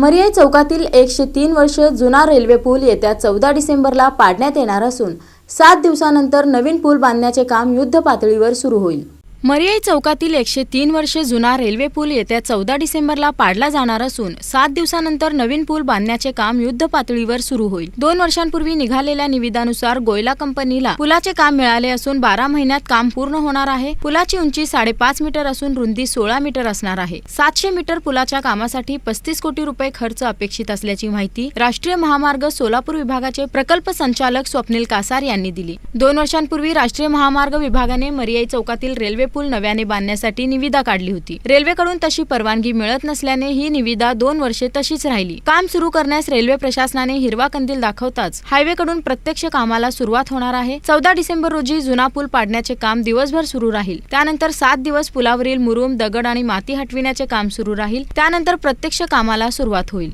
मरियाई चौकातील एकशे तीन वर्ष जुना रेल्वे पूल येत्या चौदा डिसेंबरला पाडण्यात येणार असून सात दिवसानंतर नवीन पूल बांधण्याचे काम युद्ध पातळीवर सुरू होईल. मरियाई चौकातील एकशे तीन वर्षे जुना रेल्वे पूल येत्या चौदा डिसेंबरला पाडला जाणार असून सात दिवसानंतर नवीन पूल बांधण्याचे काम युद्ध पातळीवर सुरू होईल. दोन वर्षांपूर्वी निघालेल्या निविदानुसार गोयला कंपनीला पुलाचे काम मिळाले असून बारा महिन्यात काम पूर्ण होणार आहे. पुलाची उंची साडेपाच मीटर असून रुंदी सोळा मीटर असणार आहे. सातशे मीटर पुलाच्या कामासाठी पस्तीस कोटी रुपये खर्च अपेक्षित असल्याची माहिती राष्ट्रीय महामार्ग सोलापूर विभागाचे प्रकल्प संचालक स्वप्नील कासार यांनी दिली. दोन वर्षांपूर्वी राष्ट्रीय महामार्ग विभागाने मरियाई चौकातील रेल्वे पूल नव्याने बांधण्यासाठी निविदा काढली होती. रेल्वेकडून तशी परवानगी मिळत नसल्याने ही निविदा दोन वर्षे तशीच राहिली. काम सुरू करण्यास रेल्वे प्रशासनाने हिरवा कंदील दाखवताच हायवेकडून प्रत्यक्ष कामाला सुरुवात होणार आहे. चौदा डिसेंबर रोजी जुना पूल पाडण्याचे काम दिवसभर सुरू राहील. त्यानंतर सात दिवस पुलावरील मुरुम दगड आणि माती हटविण्याचे काम सुरू राहील. त्यानंतर प्रत्यक्ष कामाला सुरुवात होईल.